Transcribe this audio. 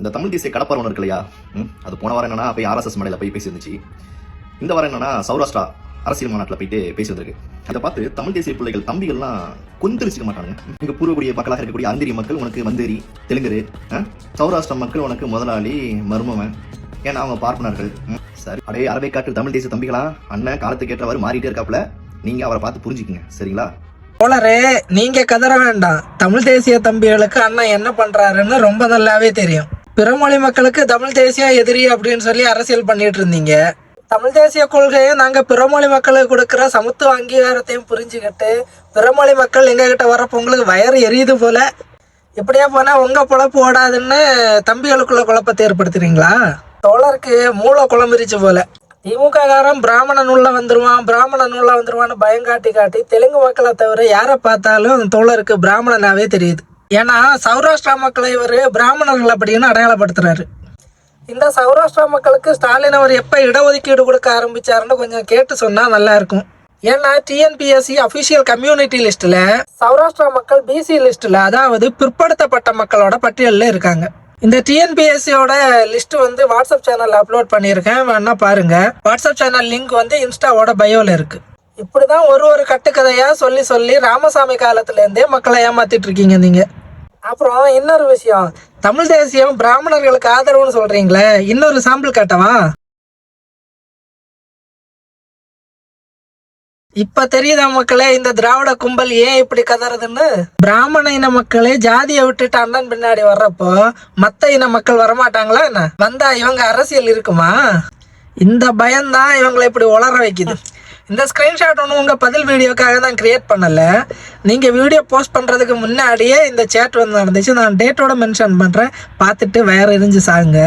இந்த தமிழ் தேசிய கடப்பார் ஒன்று இருக்கு இல்லையா ம், அது போன வாரம் என்னன்னா போய் ஆர்எஸ்எஸ் மடையில் போய் பேசியிருந்துச்சு. இந்த வாரம் என்னன்னா சௌராஷ்டிரா அரசியல் மாநாட்டில் போயிட்டு பேசி வந்திருக்கு அதை பார்த்து தமிழ் தேசிய பிள்ளைகள் தம்பிகள்லாம் கொந்தளிச்சிக்க மாட்டானுங்க. இங்கே பூர்வக்கூடிய மக்களாக இருக்கக்கூடிய அந்திரி மக்கள் உனக்கு மந்தேரி தெலுங்கரு ஆ? சௌராஷ்டிரா மக்கள் உனக்கு முதலாளி மர்மவன். ஏன்னா அவங்க பார்ப்பனர்கள். ம், சரி. அடைய அரவை காட்டு தமிழ் தேசிய தம்பிகளா? அண்ணன் காலத்துக்கு ஏற்றவாறு மாறிட்டே இருக்காப்புல. நீங்க அவரை பார்த்து புரிஞ்சுக்கங்க சரிங்களா? போலரே நீங்க கதற வேண்டாம். தமிழ் தேசிய தம்பிகளுக்கு அண்ணன் என்ன பண்றாருன்னு ரொம்ப நல்லாவே தெரியும். பிறமொழி மக்களுக்கு தமிழ் தேசிய எதிரி அப்படின்னு சொல்லி அரசியல் பண்ணிட்டு இருந்தீங்க. தமிழ் தேசிய கொள்கையை நாங்க பிறமொழி மக்களுக்கு கொடுக்குற சமத்துவ அங்கீகாரத்தையும் புரிஞ்சுக்கிட்டு பிறமொழி மக்கள் எங்க கிட்ட வரப்போ உங்களுக்கு வயறு எரியுது போல. இப்படியே போனா உங்க பொழப்பு ஓடாதுன்னு தம்பிகளுக்குள்ள குழப்பத்தை ஏற்படுத்துறீங்களா? தோழருக்கு மூளை குழம்பிருச்சு போல. திமுக காரன் பிராமணன் உள்ள வந்துருவான் பிராமணன் உள்ள வந்துருவான்னு பயம் காட்டி காட்டி தெலுங்கு மக்களை தவிர யாரை பார்த்தாலும் தோழருக்கு பிராமணனாவே தெரியுது. ஏன்னா சௌராஷ்டிரா மக்களை இவர் பிராமணர்கள் அப்படின்னு அடையாளப்படுத்துறாரு. இந்த சௌராஷ்டிரா மக்களுக்கு ஸ்டாலின் அவர் எப்போ இடஒதுக்கீடு கொடுக்க ஆரம்பிச்சாருன்னு கொஞ்சம் கேட்டு சொன்னால் நல்லா இருக்கும். ஏன்னா டிஎன்பிஎஸ்சி அஃபிஷியல் கம்யூனிட்டி லிஸ்ட்டில் சௌராஷ்டிரா மக்கள் பிசி லிஸ்ட்டில் அதாவது பிற்படுத்தப்பட்ட மக்களோட பட்டியலில் இருக்காங்க. இந்த டிஎன்பிஎஸ்சியோட லிஸ்ட் வந்து வாட்ஸ்அப் சேனலில் அப்லோட் பண்ணியிருக்கேன். வேணா பாருங்க. வாட்ஸ்அப் சேனல் லிங்க் வந்து இன்ஸ்டாவோட பயோவில் இருக்கு. இப்படிதான் ஒரு ஒரு கட்டுக்கதையாக சொல்லி சொல்லி ராமசாமி காலத்துலேருந்தே மக்களை ஏமாத்திட்டு இருக்கீங்க நீங்கள் அப்புறம் இன்னொரு விஷயம். தமிழ் தேசியம் பிராமணர்களுக்கு ஆதரவுன்னு சொல்றீங்களே இன்னொரு சாம்பிள் காட்டவா? இப்ப தெரியுதா மக்களே இந்த திராவிட கும்பல் ஏன் இப்படி கதறதுன்னு? பிராமண இன மக்களே ஜாதியை விட்டுட்டு அண்ணன் பின்னாடி வர்றப்போ மத்த இன மக்கள் வரமாட்டாங்களா என்ன? வந்தா இவங்க அரசியல் இருக்குமா? இந்த பயம்தான் இவங்களை இப்படி உளர வைக்குது. இந்த ஸ்க்ரீன்ஷாட் ஒன்று உங்கள் பதில் வீடியோக்காக தான் கிரியேட் பண்ணலை. நீங்கள் வீடியோ போஸ்ட் பண்ணுறதுக்கு முன்னாடியே இந்த சேட் வந்து நடந்துச்சு. நான் டேட்டோட மென்ஷன் பண்ணுறேன் பார்த்துட்டு வேறு எரிஞ்சு சாங்க